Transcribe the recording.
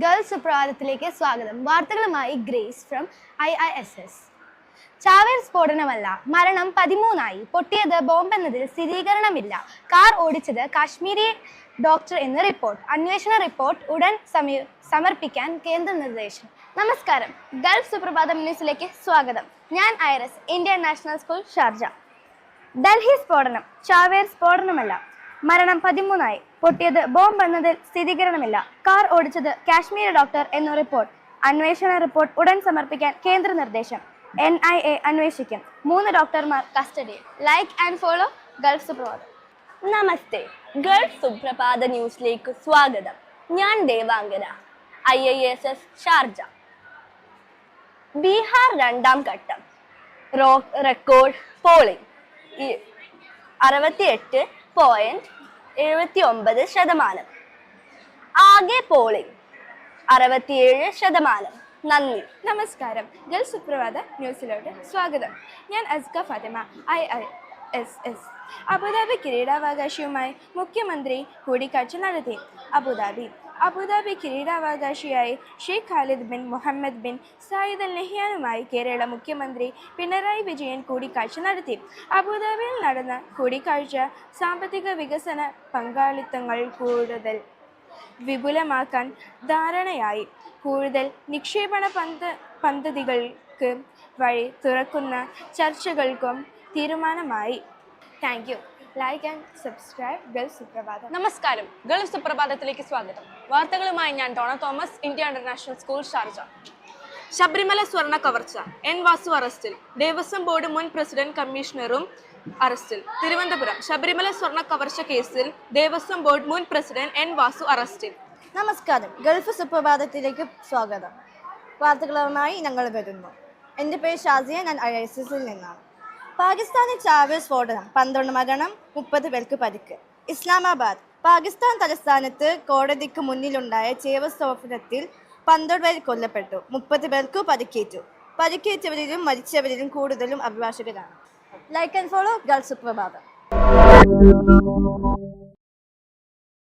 Girls സുപ്രഭാതത്തിലേക്ക് സ്വാഗതം. വാർത്തകളുമായി Grace from I I S S ചാവേർ സ്ഫോടനമല്ല മരണം പതിമൂന്നായി. പൊട്ടിയത് ബോംബെന്നതിൽ സ്ഥിരീകരണമില്ല. കാർ ഓടിച്ചത് കാശ്മീരി ഡോക്ടർ എന്ന റിപ്പോർട്ട്. അന്വേഷണ റിപ്പോർട്ട് ഉടൻ സമീ സമർപ്പിക്കാൻ കേന്ദ്ര നിർദ്ദേശം. നമസ്കാരം. ഗൾഫ് സുപ്രഭാതം ന്യൂസിലേക്ക് സ്വാഗതം. ഞാൻ Aires Indian national school Sharjah. Delhi സ്ഫോടനം. ചാവേർ സ്ഫോടനമല്ല മരണം പതിമൂന്നായി. പൊട്ടിയത് ബോംബ് എന്നതിൽ സ്ഥിരീകരണമില്ല. കാർ ഓടിച്ചത് കാശ്മീർ ഡോക്ടർ എന്ന റിപ്പോർട്ട്. അന്വേഷണ റിപ്പോർട്ട് ഉടൻ സമർപ്പിക്കാൻ കേന്ദ്ര നിർദ്ദേശം. എൻ ഐ എ അന്വേഷിക്കും. മൂന്ന് ഡോക്ടർമാർ കസ്റ്റഡിയിൽ ലൈക്ക് ആൻഡ് ഫോളോ ഗൾഫ് സുപ്രഭാതം നമസ്തേ. ഗൾഫ് സുപ്രഭാത ന്യൂസിലേക്ക് സ്വാഗതം. ഞാൻ Devangana. I I S S Sharjah. Bihar രണ്ടാം ഘട്ടം. റെക്കോർഡ് പോളിംഗ് അറുപത്തിയെട്ട് പോയിന്റ് എഴുപത്തി ഒമ്പത് ശതമാനം. ആകെ പോളിംഗ് അറുപത്തിയേഴ് ശതമാനം. നന്ദി. നമസ്കാരം. ഗൾഫ് സുപ്രഭാത ന്യൂസിലോട്ട് സ്വാഗതം. ഞാൻ അസ്ക Fathima I I S S. Abu Dhabi കിരീടാവകാശിയുമായി മുഖ്യമന്ത്രി കൂടിക്കാഴ്ച നടത്തി. Abu Dhabi. Abu Dhabi കിരീടാവകാശിയായി Sheikh Khalid bin Mohammed bin Zayed Al നെഹ്യാനുമായി Kerala മുഖ്യമന്ത്രി പിണറായി വിജയൻ കൂടിക്കാഴ്ച നടത്തി. അബുദാബിയിൽ നടന്ന കൂടിക്കാഴ്ച സാമ്പത്തിക വികസന പങ്കാളിത്തങ്ങൾ കൂടുതൽ വിപുലമാക്കാൻ ധാരണയായി. കൂടുതൽ നിക്ഷേപണ പന്ത പദ്ധതികൾക്ക് വഴി തുറക്കുന്ന ചർച്ചകൾക്കും തീരുമാനമായി. Thank you like and subscribe Gulf Suprabhatham നമസ്കാരം. ഗൾഫ് സുപ്രഭാതത്തിലേക്ക് സ്വാഗതം. വാർത്തകളുമായി ഞാൻ Tona Thomas India International School Sharjah. Sabarimala സ്വർണ കവർച്ച. എൻ വാസു അറസ്റ്റിൽ. ദേവസ്വം ബോർഡ് മുൻ പ്രസിഡന്റ് കമ്മീഷണറും അറസ്റ്റിൽ. തിരുവനന്തപുരം. ശബരിമല സ്വർണ കവർച്ച കേസിൽ ദേവസ്വം ബോർഡ് മുൻ പ്രസിഡന്റ് എൻ വാസു അറസ്റ്റിൽ. നമസ്കാരം. ഗൾഫ് സുപ്രഭാതത്തിലേക്ക് സ്വാഗതം. വാർത്തകളുമായി ഞങ്ങൾ വരുന്നു. എന്റെ പേര് ഷാസിയ ഞാൻ ഐ എസ് എസിൽ നിന്നാണ്. പാകിസ്ഥാനിൽ ചാവേർ സ്ഫോടനം പന്ത്രണ്ട് മരണം മുപ്പത് പേർക്ക് പരിക്ക്. ഇസ്ലാമാബാദ്. പാകിസ്ഥാൻ തലസ്ഥാനത്ത് കോടതിക്ക് മുന്നിലുണ്ടായ ചേവ സ്ഫോടനത്തിൽ പന്ത്രണ്ട് പേർ കൊല്ലപ്പെട്ടു. മുപ്പത് പേർക്ക് പരിക്കേറ്റു. പരിക്കേറ്റവരിലും മരിച്ചവരിലും കൂടുതലും അഭിഭാഷകരാണ്. ലൈക്ക് ആൻഡ് ഫോളോ ഗൾസ് സുപ്രഭാതം.